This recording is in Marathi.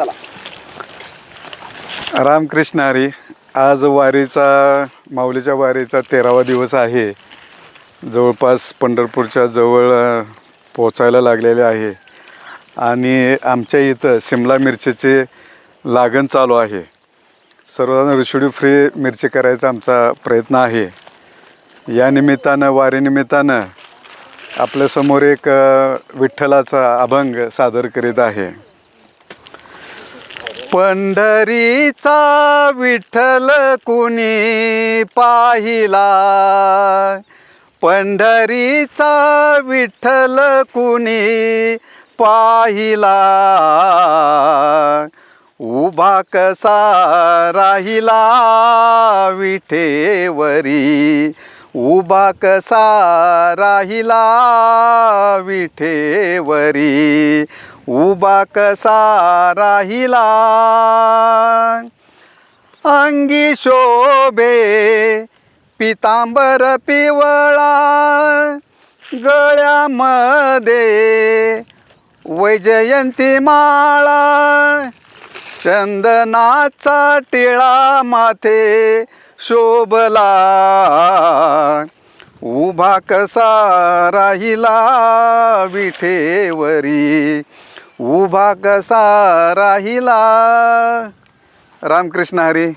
चला. रामकृष्ण हरी आज वारीचा माऊलीच्या वारीचा तेरावा दिवस आहे. जवळपास पंढरपूरच्या जवळ पोचायला लागलेले आहे. आणि आमच्या इथं शिमला मिरचीचे लागण चालू आहे. सर्वजण रिशुडी फ्री मिरची करायचा आमचा प्रयत्न आहे. या निमित्तानं वारीनिमित्तानं आपल्यासमोर एक विठ्ठलाचा अभंग सादर करीत आहे. पंढरीचा विठ्ठल कुणी पाहिला? पंढरीचा विठ्ठल कुणी पाहिला? उभा कसा राहिला विठेवरी? उभा कसा राहिला विठेवरी? उभा कसा राहिला? अंगी शोभे पितांबर पिवळा गळ्यामध्ये वैजयंती माळा चंदनाचा टिळा माथे शोभला. उभा कसा राहिला विठेवरी? उभा कसा राहिला? रामकृष्ण हरी.